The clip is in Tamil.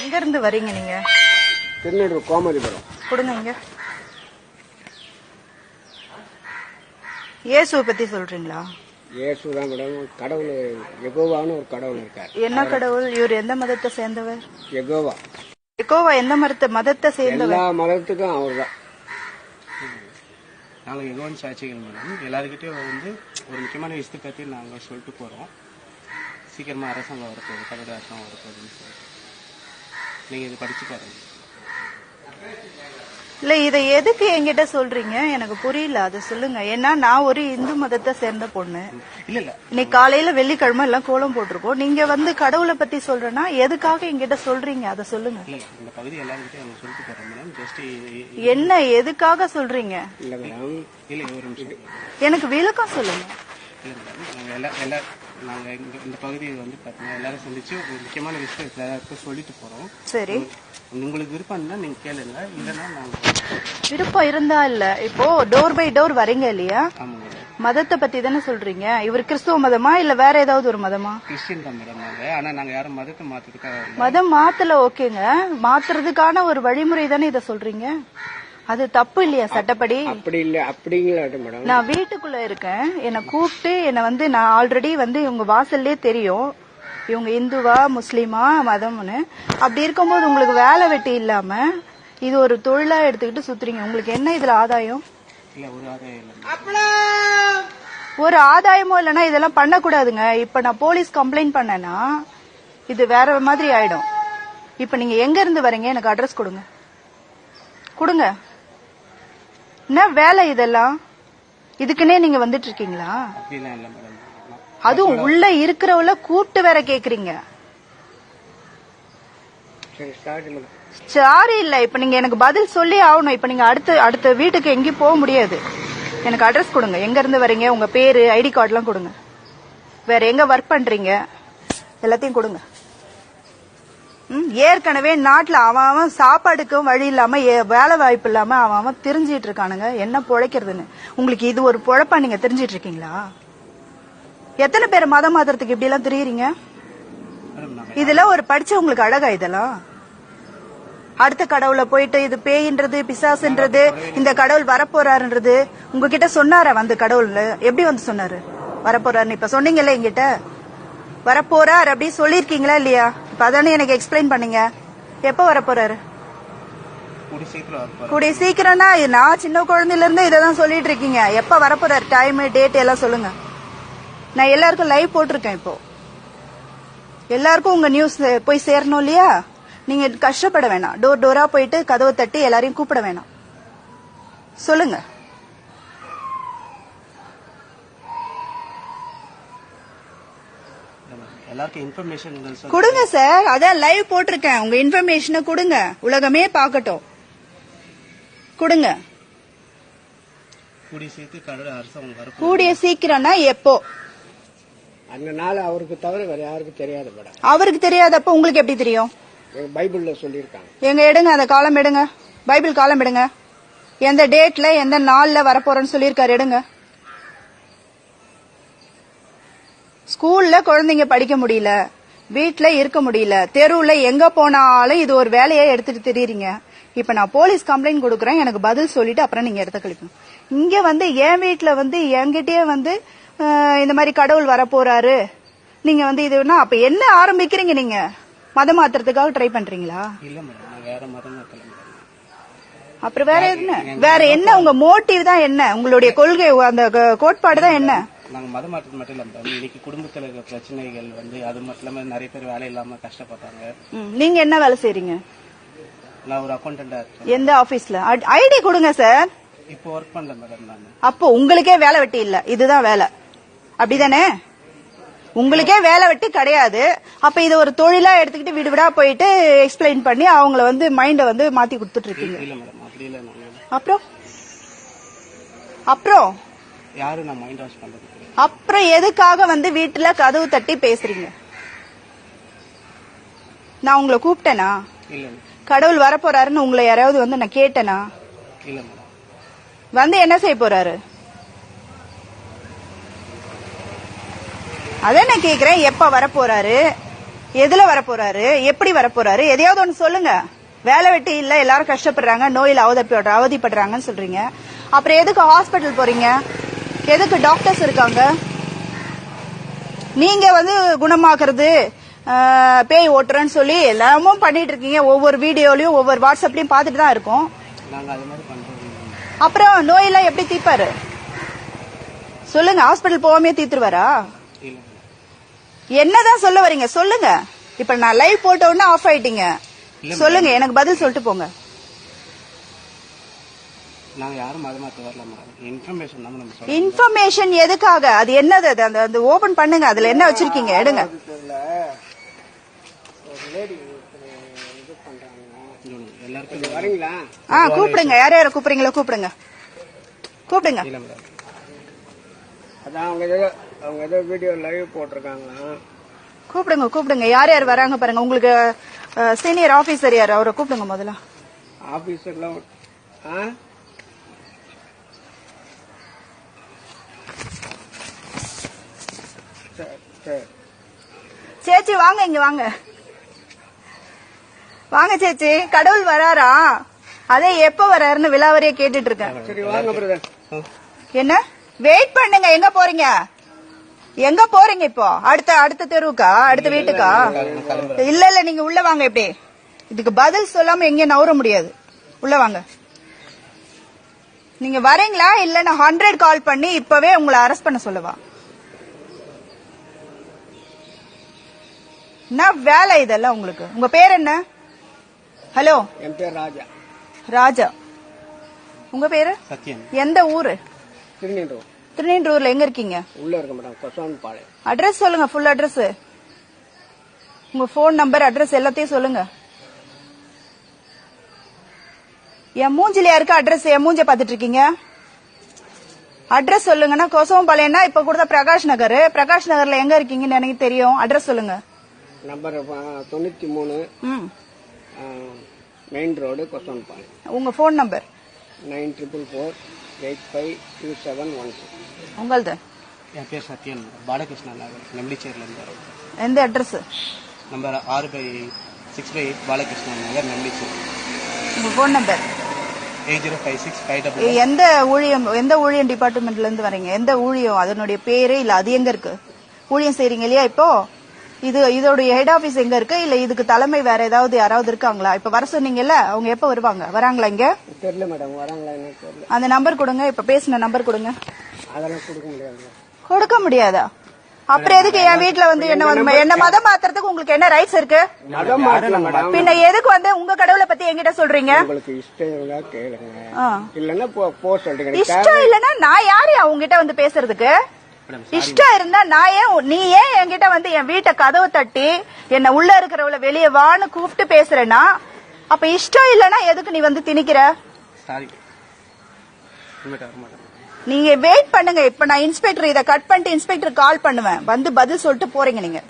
எங்க இருந்து வரீங்க நீங்க? திருநெல்வேலி கோமதிபுரம் கொடுங்க இங்க. இயேசுவை பத்தி சொல்றீங்களா? இயேசு தான் மேடம் கடவுள் எகோவான்னு ஒரு கடவுள் இருக்கார். என்ன கடவுள்? இவர் எந்த மதத்தை சேர்ந்தவர்? எகோவா எக்கோவா எந்த மதத்தை மதத்தை சேர்ந்தவர்? எல்லா மதத்துக்கும் அவர் தான் நாங்கள் எகோன் சாட்சிகள் மேடம். எல்லாருக்கிட்டையும் வந்து ஒரு முக்கியமான விஷயத்தை பற்றி நாங்கள் சொல்லிட்டு போகிறோம் சீக்கிரமாக அரசாங்கம் வரப்போகுது கன்னட அரசாங்கம் வரப்போகுதுன்னு சொல்லிட்டு. நீங்கள் இது படித்து பாருங்க. இல்ல இதை எதுக்கு என்கிட்ட சொல்றீங்க? எனக்கு புரியல. அதை சொல்லுங்க. ஏன்னா நான் ஒரு இந்து மதத்தை சேர்ந்த பொண்ணு. இல்லை இல்லை. இன்னைக்கு காலையில வெள்ளிக்கிழமை எல்லாம் கோலம் போட்டிருக்கோம். நீங்க வந்து கடவுளை பத்தி சொல்றேன்னா எதுக்காக என்கிட்ட சொல்றீங்க? அதை சொல்லுங்க. என்ன எதுக்காக சொல்றீங்க? எனக்கு விளக்கம் சொல்லுங்க. நாங்கள் நாங்கள் இந்த இந்த பகுதியை வந்து பார்த்தீங்கன்னா எல்லாரும் சந்திச்சு ஒரு முக்கியமான விஷயம் எல்லாருக்கும் சொல்லிட்டு போகிறோம் சரி. உங்களுக்கு விருப்பம் இருந்தால் நீங்கள் கேளுங்க. இல்லைன்னா நாங்கள் விருப்பம் இருந்தா இல்ல. இப்போ டோர் பை டோர் வரீங்க இல்லையா? மதத்தை பத்தி தானே சொல்றீங்க. இவர் கிறிஸ்துவ மதமா இல்ல வேற ஏதாவது ஒரு மதமா? கிறிஸ்டின் தான் மேடம் ஆனால் நாங்கள் யாரும் மதத்தை மாற்றதுக்காக வரல. மதம் மாத்தல ஓகேங்க. மாத்துறதுக்கான ஒரு வழிமுறை தானே இத சொல்றீங்க? அது தப்பு இல்லையா சட்டப்படி? அப்படி இல்லை அப்படிங்களாட்டு மேடம். நான் வீட்டுக்குள்ள இருக்கேன். என்னை கூப்பிட்டு என்னை வந்து நான் ஆல்ரெடி வந்து இவங்க வாசல்லே தெரியும். இவங்க இந்துவா முஸ்லீமா மதம்னு. அப்படி இருக்கும்போது உங்களுக்கு வேலை வெட்டி இல்லாம இது ஒரு தொழிலா எடுத்துக்கிட்டு சுத்துறீங்க. உங்களுக்கு என்ன இதுல ஆதாயம்? இல்லை ஒரு ஆதாயம் இல்லை ஒரு ஆதாயமும் இல்லைன்னா இதெல்லாம் பண்ணக்கூடாதுங்க. இப்ப நான் போலீஸ் கம்ப்ளைண்ட் பண்ணேன்னா இது வேற மாதிரி ஆயிடும். இப்ப நீங்க எங்க இருந்து வரீங்க? எனக்கு அட்ரஸ் கொடுங்க. கொடுங்க. என்ன வேலை இதெல்லாம்? இதுக்குன்னே நீங்க வந்துட்டு இருக்கீங்களா அதுவும் உள்ள இருக்கிறவள கூப்பிட்டு வேற கேக்குறீங்க. சரி இல்ல இப்ப நீங்க எனக்கு பதில் சொல்லி ஆகணும். இப்ப நீங்க அடுத்த அடுத்த வீட்டுக்கு எங்கேயும் போக முடியாது. எனக்கு அட்ரஸ் கொடுங்க. எங்க இருந்து வரீங்க? உங்க பேரு ஐடி கார்டுலாம் கொடுங்க. வேற எங்க ஒர்க் பண்றீங்க? எல்லாத்தையும் கொடுங்க. ஏற்கனவே நாட்டில் அவன் அவன் சாப்பாடுக்கும் வழி இல்லாம ஏ- வேலை வாய்ப்பு இல்லாம அவன் அவன் தெரிஞ்சிட்டு இருக்கானுங்க. என்ன பொழைக்கிறதுன்னு? உங்களுக்கு இது ஒரு பொழப்பா நீங்க தெரிஞ்சிட்டு இருக்கீங்களா? எத்தனை பேர் மதம் மாத்திரத்துக்கு இப்படி எல்லாம் தெரியுறீங்க? இதெல்லாம் ஒரு படிச்சவங்களுக்கு அழகா இதெல்லாம்? அடுத்த கடவுளை போயிட்டு இது பேயின்றது பிசாசுன்றது இந்த கடவுள் வரப்போறாருன்றது. உங்ககிட்ட சொன்னாரா வந்து கடவுள் எப்படி வந்து சொன்னாரு? வரப்போறாருன்னு இப்ப சொன்னீங்கல்ல எங்கிட்ட வரப்போறார் அப்படி சொல்லிருக்கீங்களா இல்லையா? இப்ப அதானே எனக்கு எக்ஸ்பிளைன் பண்ணீங்க. எப்ப சீக்கிரம் வரப்போகிறோம் கூடிய சீக்கிரம்னா நான் சின்ன குழந்தையில இருந்து இதை தான் சொல்லிட்டு இருக்கீங்க. எப்ப வரப்போறாரு? டைம் டேட் எல்லாம் சொல்லுங்க. நான் எல்லாருக்கும் லைவ் போட்டிருக்கேன் இப்போ. எல்லாருக்கும் உங்க நியூஸ் போய் சேரணும் இல்லையா? நீங்க கஷ்டப்பட வேணாம். டோர் டோரா போயிட்டு கதவை தட்டி எல்லாரையும் கூப்பிட வேணாம். சொல்லுங்க. எல்லாருக்கும் இன்ஃபர்மேஷன் கொடுங்க சார். அதான் லைவ் போட்டிருக்கேன். உங்க இன்ஃபர்மேஷனை கொடுங்க. உலகமே பார்க்கட்டும். கொடுங்க. கூடி சேர்த்து கடவுள் அரசாங்கம் வரப்போ கூடிய சீக்கிரம்னா எப்போ? அந்த நாள் அவருக்கு தவிர வேற யாருக்கும் தெரியாது மேடம். அவருக்கு தெரியாதப்ப உங்களுக்கு எப்படி தெரியும்? எங்க பைபிள்ல சொல்லியிருக்காங்க. எங்க எடுங்க அந்த காலம் எடுங்க. பைபிள் காலம் எடுங்க. எந்த டேட்ல எந்த நாள்ல வரப்போறேன்னு சொல்லியிருக்காரு. எடுங்க. ஸ்கூல்ல குழந்தைங்க படிக்க முடியல. வீட்ல இருக்க முடியல. தெருவுல எங்க போனாலும் இது ஒரு வேலையா எடுத்துட்டு தெரியுறீங்க. இப்ப நான் போலீஸ் கம்ப்ளைண்ட் கொடுக்கறேன். எனக்கு பதில் சொல்லிட்டு அப்புறம் நீங்க எடுத்து கழிக்கணும். இங்க வந்து என் வீட்ல வந்து என்கிட்டயே வந்து இந்த மாதிரி கடவுள் வரப்போறாரு. நீங்க வந்து இதுனா அப்ப என்ன ஆரம்பிக்கிறீங்க நீங்க? மதம் மாத்துறதுக்காக ட்ரை பண்றீங்களா? அப்புறம் வேற என்ன? வேற என்ன உங்க மோட்டிவ் தான் என்ன? உங்களுடைய கொள்கை அந்த கோட்பாடு தான் என்ன? நாங்கள் மதம் மாற்றது மட்டும் இல்லை மேடம் இன்னைக்கு குடும்பத்தில் இருக்கிற பிரச்சனைகள் வந்து அது மட்டும் இல்லாமல் நிறைய பேர் வேலை இல்லாமல் கஷ்டப்படுறாங்க. ம், நீங்க என்ன வேலை செய்றீங்க? நான் ஒரு இருக்கேன். எந்த ஆபீஸ்ல ஐடி கொடுங்க சார் இப்போ ஒர்க் பண்ணல மேடம் நான். அப்போ உங்களுக்கே வேலை வெட்டி இல்ல. இதுதான் வேலை. அப்படிதானே? உங்களுக்கே வேலை வெட்டி கிடையாது. அப்ப இதை ஒரு தொழிலா எடுத்துக்கிட்டு வீடு வீடா போயிட்டு எக்ஸ்பிளைன் பண்ணி அவங்கள வந்து மைண்ட வந்து மாத்தி கொடுத்துட்டு இருக்கீங்க. அப்புறம்? அப்புறம்? யாரும் நான் மைண்ட் வாஷ் கிடையாது அப்புறம் எதுக்காக வந்து வீட்டுல கதவு தட்டி பேசுறீங்க? நான் உங்களை கூப்பிட்டேனா? இல்லை கடவுள் வரப்போறாருன்னு உங்களை யாராவது வந்து நான் கேட்டேனா? இல்லை வந்து என்ன செய்ய போறாரு? அதான் நான் கேக்குறேன் எப்ப வரப்போறாரு? எதுல வர போறாரு எப்படி வர போறாரு எதையாவது ஒண்ணு சொல்லுங்க. வேலை வெட்டி இல்ல எல்லாரும் கஷ்டப்படுறாங்க நோயில அவதிப்படுற அவதிப்படுறாங்கன்னு சொல்றீங்க. அப்புறம் எதுக்கு ஹாஸ்பிட்டல் போறீங்க? எதுக்கு டாக்டர்ஸ் இருக்காங்க? நீங்க வந்து குணமாக்குறது பேய் ஓட்டுறேன்னு சொல்லி எல்லாமும் பண்ணிட்டு இருக்கீங்க. ஒவ்வொரு வீடியோலயும் ஒவ்வொரு வாட்ஸ்அப்லயும் பார்த்துட்டு தான் இருக்கோம். அப்புறம் நோயெல்லாம் எப்படி தீர்ப்பாரு சொல்லுங்க ஹாஸ்பிட்டல் போகாமே தீர்த்துருவாரா இல்ல என்னதான் சொல்ல வரீங்க? சொல்லுங்க. இப்ப நான் லைவ் போட்ட உடனே ஆஃப் ஆயிட்டீங்க. சொல்லுங்க எனக்கு பதில் சொல்லிட்டு போங்க. நாங்க யாரும் மத மாத்த வரல மேடம் இன்ஃபர்மேஷன் தான் நம்ம சொல்றோம் இன்ஃபர்மேஷன் எதுக்காக? அது என்னது? அது அந்த அந்த ஓபன் பண்ணுங்க. அதுல என்ன வச்சிருக்கீங்க? எடுங்க. ஒரு லேடி இது பண்றாங்க. எல்லாருக்கும் வரீங்களா? ஆ கூப்பிடுங்க. யார் யார கூப்பிடுறீங்களோ கூப்பிடுங்க. கூப்பிடுங்க. இல்ல மேடம் அதான் அவங்க ஏதோ அவங்க ஏதோ வீடியோ லைவ் போட்டிருக்காங்களாம் கூப்பிடுங்க கூப்பிடுங்க. யார் யார் வராங்க பாருங்க. உங்களுக்கு சீனியர் ஆபீசர் யார்? அவரை கூப்பிடுங்க முதல்ல. ஆபீஸர்லாம் ஆ சரி சரி சேச்சி வாங்க இங்க வாங்க வாங்க சேச்சி கடவுள் வராரா அதே எப்ப வராருன்னு விலாவரியா கேட்டுட்டு இருக்கேன் சரி வாங்க பிரதர் என்ன வெயிட் பண்ணுங்க எங்க போறீங்க எங்க போறீங்க இப்போ அடுத்த அடுத்த தெருவுக்கா அடுத்த வீட்டுக்கா இல்ல இல்ல நீங்க உள்ள வாங்க இப்படி இதுக்கு பதில் சொல்லாம எங்கேயும் நவர முடியாது உள்ள வாங்க நீங்க வரீங்களா இல்ல நான் ஹண்ட்ரட் கால் பண்ணி இப்பவே உங்களை அரெஸ்ட் பண்ண சொல்லவா என்ன வேலை இதெல்லாம் உங்களுக்கு? உங்க பேர் என்ன? ஹலோ என் பேர் ராஜா. ராஜா. உங்க பேரு? சத்யன். எந்த ஊரு? திருநீண்டூர் திருநீன்றூர்ல எங்க இருக்கீங்க? உள்ள இருக்க மேடம் பாளையம் அட்ரஸ் சொல்லுங்க ஃபுல் அட்ரஸ் உங்க ஃபோன் நம்பர் அட்ரஸ் எல்லாத்தையும் சொல்லுங்க. என் மூஞ்சில யாருக்கு அட்ரஸ் என் மூஞ்ச பாத்துட்டு இருக்கீங்க? அட்ரஸ் சொல்லுங்கன்னா கொசவம்பாளையம்னா இப்ப கொடுத்த பிரகாஷ் நகர். பிரகாஷ் நகர்ல எங்க இருக்கீங்கன்னு எனக்கு தெரியும். அட்ரஸ் சொல்லுங்க. நம்பர் தொண்ணூத்தி மூணு மெயின் ரோடு கொசவான் பாளையம் உங்க phone number nine triple four eight five two seven one six உங்களது? என் பேர் சத்யன் பாலகிருஷ்ணன் நகர் நெம்பிச்சேரியில இருந்து எந்த அட்ரஸ் நம்பர் ஆறு by six by eight Balakrishnan Nagar Nembicheri. உங்க phone number eight zero five six five double எந்த ஊழியம் எந்த ஊழியம் டிபார்ட்மெண்ட்ல இருந்து வரீங்க? எந்த ஊழியம்? அதனுடைய பேரு இல்ல அது எங்க இருக்கு? ஊழியம் செய்றீங்க இல்லையா இப்போ? இது இதோடைய ஹெட் ஆபீஸ் எங்க இருக்கு? இல்ல இதுக்கு தலைமை வேற ஏதாவது யாராவது இருக்காங்களா? இப்ப வர சொன்னீங்கல்ல அவங்க எப்ப வருவாங்க? வராங்களா இங்க? தெரியல மேடம் வராங்களா அந்த நம்பர் கொடுங்க இப்ப பேசின நம்பர் கொடுங்க. அதெல்லாம் கொடுக்க முடியாது. கொடுக்க முடியாதா? அப்புறம் எதுக்கு என் வீட்ல வந்து என்ன வந்து- என்ன மதம் மாத்துறதுக்கு உங்களுக்கு என்ன ரைட்ஸ் இருக்கு? மதம் மாற்றல மேடம். பின்ன எதுக்கு வந்து உங்க கடவுளை பத்தி என்கிட்ட சொல்றீங்க? உங்களுக்கு இஷ்டம். இல்லன்னா நான் யாரு உங்ககிட்ட வந்து பேசுறதுக்கு? இஷ்டம் இருந்தா நான் ஏன் நீ ஏன் என்கிட்ட வந்து என் வீட்டை கதவு தட்டி என்ன உள்ள இருக்கிறவள வெளியே வான்னு கூப்பிட்டு பேசுறேன்னா அப்ப இஷ்டம் இல்லனா எதுக்கு நீ வந்து திணிக்கிற? நீங்க வெயிட் பண்ணுங்க. இப்ப நான் இன்ஸ்பெக்டர் இதை கட் பண்ணிட்டு இன்ஸ்பெக்டர் கால் பண்ணுவேன். வந்து பதில் சொல்லிட்டு போறீங்க நீங்க.